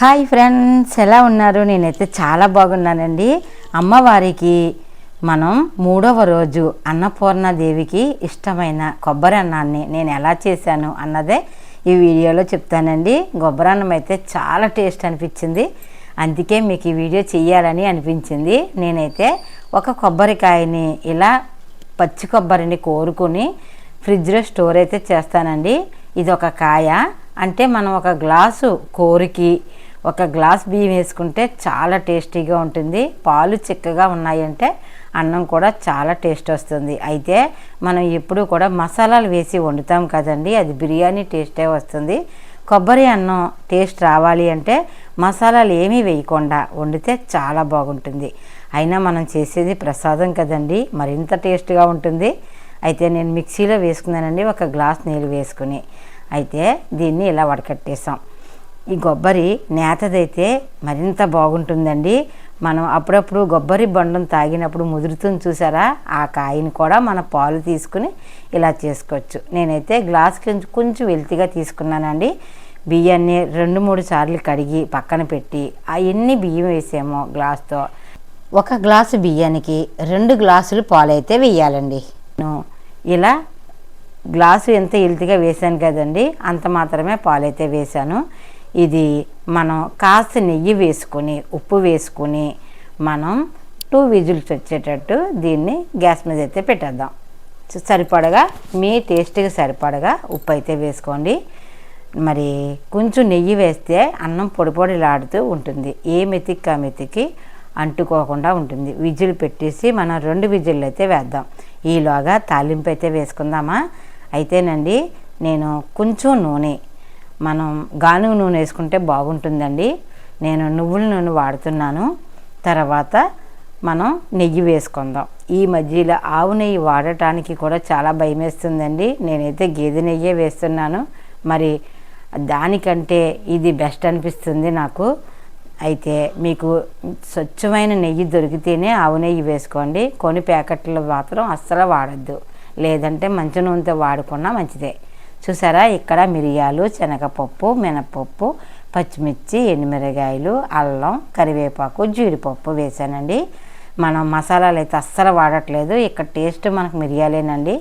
Hi friends ఎలా ఉన్నారు? నేనైతే చాలా బాగున్నానండి. అమ్మవారికి మనం మూడవ రోజు అన్నపూర్ణాదేవికి ఇష్టమైన కొబ్బరి అన్నాన్ని నేను ఎలా చేశాను అన్నదే ఈ వీడియోలో చెప్తానండి. కొబ్బరి అన్నం అయితే చాలా టేస్ట్ అనిపించింది. అందుకే మీకు ఈ వీడియో చేయాలని అనిపించింది. నేనైతే ఒక కొబ్బరికాయని ఇలా పచ్చి కొబ్బరిని కోరుకుని ఫ్రిడ్జ్లో స్టోర్ అయితే చేస్తానండి. ఇది ఒక కాయ. అంటే మనం ఒక గ్లాసు కోరికి ఒక గ్లాస్ బియ్యం వేసుకుంటే చాలా టేస్టీగా ఉంటుంది. పాలు చిక్కగా ఉన్నాయంటే అన్నం కూడా చాలా టేస్ట్ వస్తుంది. అయితే మనం ఎప్పుడూ కూడా మసాలాలు వేసి వండుతాం కదండి. అది బిర్యానీ టేస్టే వస్తుంది. కొబ్బరి అన్నం టేస్ట్ రావాలి అంటే మసాలాలు ఏమీ వేయకుండా వండితే చాలా బాగుంటుంది. అయినా మనం చేసేది ప్రసాదం కదండి. మరింత టేస్ట్గా ఉంటుంది. అయితే నేను మిక్సీలో వేసుకున్నానండి. ఒక గ్లాస్ నీళ్ళు వేసుకుని. అయితే దీన్ని ఇలా వడకట్టేసాం. ఈ కొబ్బరి నేతదైతే మరింత బాగుంటుందండి. మనం అప్పుడప్పుడు కొబ్బరి బండం తాగినప్పుడు ముదురుతుంది చూసారా? ఆ కాయని కూడా మన పాలు తీసుకుని ఇలా చేసుకోవచ్చు. నేనైతే గ్లాస్ కొంచెం కొంచెం వెల్తిగా తీసుకున్నానండి. బియ్యాన్ని రెండు మూడు సార్లు కడిగి పక్కన పెట్టి ఆ ఎన్ని బియ్యం వేసామో గ్లాస్తో. ఒక గ్లాసు బియ్యానికి రెండు గ్లాసులు పాలు అయితే వేయాలండి ఇలా గ్లాసు ఎంత ఎల్తిగా వేసాను కదండి అంత మాత్రమే పాలైతే వేశాను. ఇది మనం కాస్త నెయ్యి వేసుకొని ఉప్పు వేసుకొని మనం టూ విజిల్స్ వచ్చేటట్టు దీన్ని గ్యాస్ మీద అయితే పెట్టేద్దాం. సరిపడగా మీ టేస్ట్కి సరిపడగా ఉప్పు అయితే వేసుకోండి. మరి కొంచెం నెయ్యి వేస్తే అన్నం పొడి పొడిలాడుతూ ఉంటుంది. ఏ మెతికి ఆ మెతికి అంటుకోకుండా ఉంటుంది. విజిల్ పెట్టేసి మనం రెండు విజిల్లు అయితే వేద్దాం. ఈలోగా తాలింపు అయితే వేసుకుందామా? అయితేనండి నేను కొంచెం నూనె మనం గానుగ నూనె వేసుకుంటే బాగుంటుందండి. నేను నువ్వుల నూనె వాడుతున్నాను. తర్వాత మనం నెయ్యి వేసుకుందాం. ఈ మధ్యలో ఆవు నెయ్యి వాడటానికి కూడా చాలా భయం వేస్తుందండి నేనైతే గేదె నెయ్యే వేస్తున్నాను. మరి దానికంటే ఇది బెస్ట్ అనిపిస్తుంది నాకు. అయితే మీకు స్వచ్ఛమైన నెయ్యి దొరికితేనే ఆవు నెయ్యి వేసుకోండి. కొన్ని ప్యాకెట్లు మాత్రం అస్సలు వాడద్దు. లేదంటే మంచి నూనెతో వాడుకున్నా మంచిదే. చూసారా? ఇక్కడ మిరియాలు శనగపప్పు మినపప్పు పచ్చిమిర్చి ఎండుమిరగాయలు అల్లం కరివేపాకు జీడిపప్పు వేసానండి. మనం మసాలాలు అయితే అస్సలు వాడట్లేదు. ఇక్కడ టేస్ట్ మనకు మిరియాలేనండి.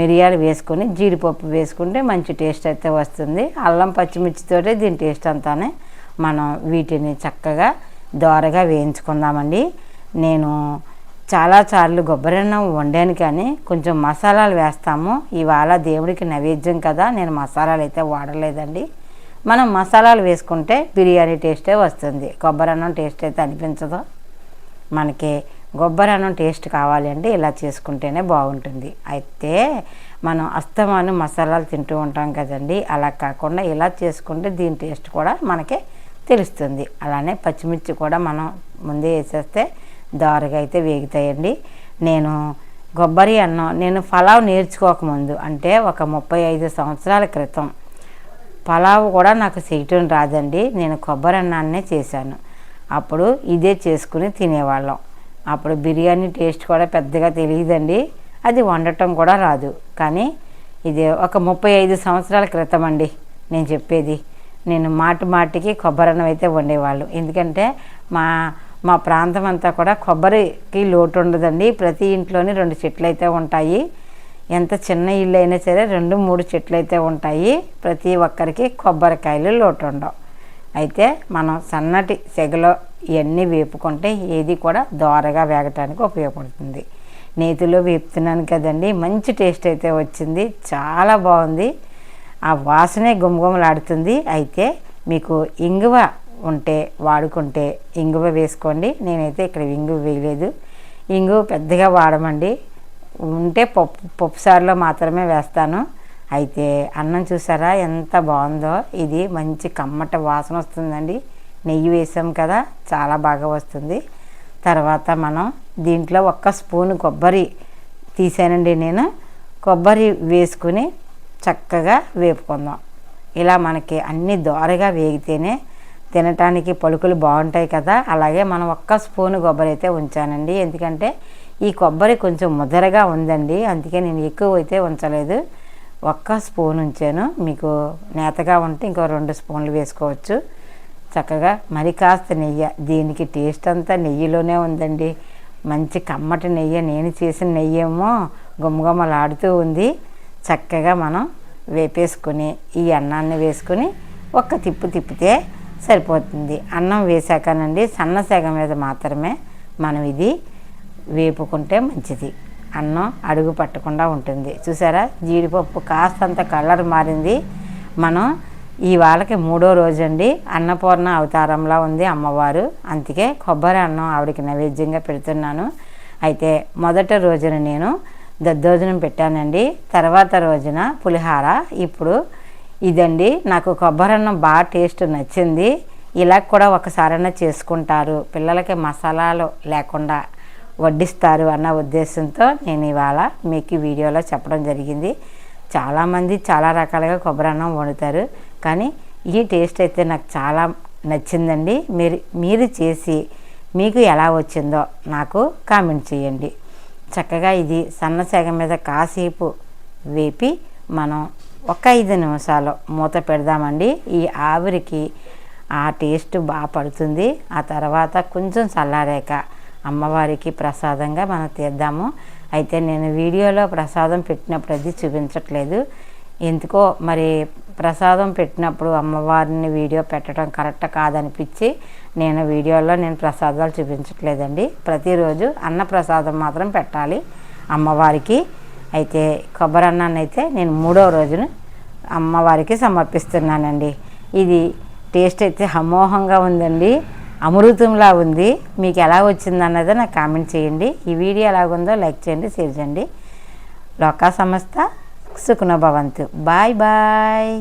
మిరియాలు వేసుకొని జీడిపప్పు వేసుకుంటే మంచి టేస్ట్ అయితే వస్తుంది. అల్లం పచ్చిమిర్చితోటే దీని టేస్ట్ అంతానే మనం వీటిని చక్కగా దోరగా వేయించుకుందామండి. నేను చాలా సార్లు కొబ్బరి అన్నం వండాను కానీ కొంచెం మసాలాలు వేస్తాము. ఇవాళ దేవుడికి నైవేద్యం కదా నేను మసాలాలు అయితే వాడలేదండి. మనం మసాలాలు వేసుకుంటే బిర్యానీ టేస్టే వస్తుంది. కొబ్బరి అన్నం టేస్ట్ అయితే అనిపించదు. మనకి కొబ్బరి అన్నం టేస్ట్ కావాలి ఇలా చేసుకుంటేనే బాగుంటుంది. అయితే మనం అస్తమాను మసాలాలు తింటూ ఉంటాం కదండి అలా కాకుండా ఇలా చేసుకుంటే దీని టేస్ట్ కూడా మనకి తెలుస్తుంది. అలానే పచ్చిమిర్చి కూడా మనం ముందే వేసేస్తే దారుగా అయితే వేగుతాయండి. నేను కొబ్బరి అన్నం నేను పలావ్ నేర్చుకోకముందు అంటే ఒక ముప్పై ఐదు సంవత్సరాల క్రితం పలావ్ కూడా నాకు చేయటం రాదండి. నేను కొబ్బరి అన్నాన్నే చేశాను. అప్పుడు ఇదే చేసుకుని తినేవాళ్ళం. అప్పుడు బిర్యానీ టేస్ట్ కూడా పెద్దగా తెలియదండి. అది వండటం కూడా రాదు. కానీ ఇది ఒక ముప్పై ఐదు సంవత్సరాల క్రితం అండి నేను చెప్పేది. నేను మాటి మాటికి కొబ్బరి అన్నం అయితే వండేవాళ్ళు. ఎందుకంటే మా మా ప్రాంతం అంతా కూడా కొబ్బరికి లోటు ఉండదండి ప్రతి ఇంట్లోని రెండు చెట్లు అయితే ఉంటాయి. ఎంత చిన్న ఇల్లు అయినా సరే రెండు మూడు చెట్లు అయితే ఉంటాయి. ప్రతి ఒక్కరికి కొబ్బరికాయలు లోటు ఉండవు అయితే మనం సన్నటి సెగలో ఇవన్నీ వేపుకుంటే ఏది కూడా దోరగా వేగటానికి ఉపయోగపడుతుంది. నేతిలో వేపుతున్నాను కదండి. మంచి టేస్ట్ అయితే వచ్చింది. చాలా బాగుంది. ఆ వాసనే గుమగుమలాడుతుంది. అయితే మీకు ఇంగువ ఉంటే వాడుకుంటే ఇంగువ వేసుకోండి. నేనైతే ఇక్కడ ఇంగువ వేయలేదు. ఇంగువ పెద్దగా వాడమండి. ఉంటే పప్పు పప్పుసారులో మాత్రమే వేస్తాను. అయితే అన్నం చూసారా ఎంత బాగుందో. ఇది మంచి కమ్మట వాసన వస్తుందండి. నెయ్యి వేసాం కదా చాలా బాగా వస్తుంది. తర్వాత మనం దీంట్లో ఒక్క స్పూన్ కొబ్బరి తీసానండి నేను. కొబ్బరి వేసుకుని చక్కగా వేపుకుందాం. ఇలా మనకి అన్ని దోరగా వేగితేనే తినటానికి పలుకులు బాగుంటాయి కదా. అలాగే మనం ఒక్క స్పూన్ కొబ్బరి అయితే ఉంచానండి. ఎందుకంటే ఈ కొబ్బరి కొంచెం ముదరగా ఉందండి. అందుకే నేను ఎక్కువ అయితే ఉంచలేదు. ఒక్క స్పూన్ ఉంచాను. మీకు నేతగా ఉంటే ఇంకో రెండు స్పూన్లు వేసుకోవచ్చు. చక్కగా మరి కాస్త నెయ్యి. దీనికి టేస్ట్ అంతా నెయ్యిలోనే ఉందండి. మంచి కమ్మటి నెయ్యి. నేను చేసిన నెయ్యి ఏమో గుమ్మగుమ్మలాడుతూ ఉంది. చక్కగా మనం వేపేసుకొని ఈ అన్నాన్ని వేసుకొని ఒక్క తిప్పు తిప్పితే సరిపోతుంది. అన్నం వేసాకనండి సన్న సెగ మీద మాత్రమే మనం ఇది వేపుకుంటే మంచిది. అన్నం అడుగు పట్టకుండా ఉంటుంది. చూసారా? జీడిపప్పు కాస్తంత కలర్ మారింది. మనం ఈ వాళ్ళకి మూడో రోజు అండి అన్నపూర్ణ అవతారంలా ఉంది అమ్మవారు. అందుకే కొబ్బరి అన్నం ఆవిడకి నైవేద్యంగా పెడుతున్నాను. అయితే మొదటి రోజున నేను దద్దోజనం పెట్టానండి. తర్వాత రోజున పులిహార. ఇప్పుడు ఇదండి నాకు కొబ్బరి అన్నం బాగా టేస్ట్ నచ్చింది. ఇలా కూడా ఒకసారైనా చేసుకుంటారు. పిల్లలకి మసాలాలు లేకుండా వడ్డిస్తారు అన్న ఉద్దేశంతో నేను ఇవాళ మీకు వీడియోలో చెప్పడం జరిగింది. చాలామంది చాలా రకాలుగా కొబ్బరి అన్నం వండుతారు. కానీ ఈ టేస్ట్ అయితే నాకు చాలా నచ్చిందండి. మీరు మీరు చేసి మీకు ఎలా వచ్చిందో నాకు కామెంట్ చేయండి. చక్కగా ఇది సన్నసేగ మీద కాసేపు వేపి మనం ఒక ఐదు నిమిషాలు మూత పెడదామండి. ఈ ఆవిరికి ఆ టేస్ట్ బాగా పడుతుంది. ఆ తర్వాత కొంచెం చల్లారాక అమ్మవారికి ప్రసాదంగా మనం తీద్దాము. అయితే నేను వీడియోలో ప్రసాదం పెట్టినప్పుడు అది చూపించట్లేదు. ఎందుకో మరి ప్రసాదం పెట్టినప్పుడు అమ్మవారిని వీడియో పెట్టడం కరెక్ట్ కాదనిపించి నేను వీడియోలో నేను ప్రసాదాలు చూపించట్లేదండి. ప్రతిరోజు అన్న ప్రసాదం మాత్రం పెట్టాలి అమ్మవారికి. అయితే కొబ్బరి అన్నాన్ని అయితే నేను మూడో రోజున అమ్మవారికి సమర్పిస్తున్నానండి. ఇది టేస్ట్ అయితే అమోహంగా ఉందండి. అమృతంలా ఉంది. మీకు ఎలా వచ్చింది అన్నది నాకు కామెంట్ చేయండి. ఈ వీడియో ఎలాగుందో లైక్ చేయండి షేర్ చేయండి. లోకా సంస్థ సుఖనభవంతు. Bye bye.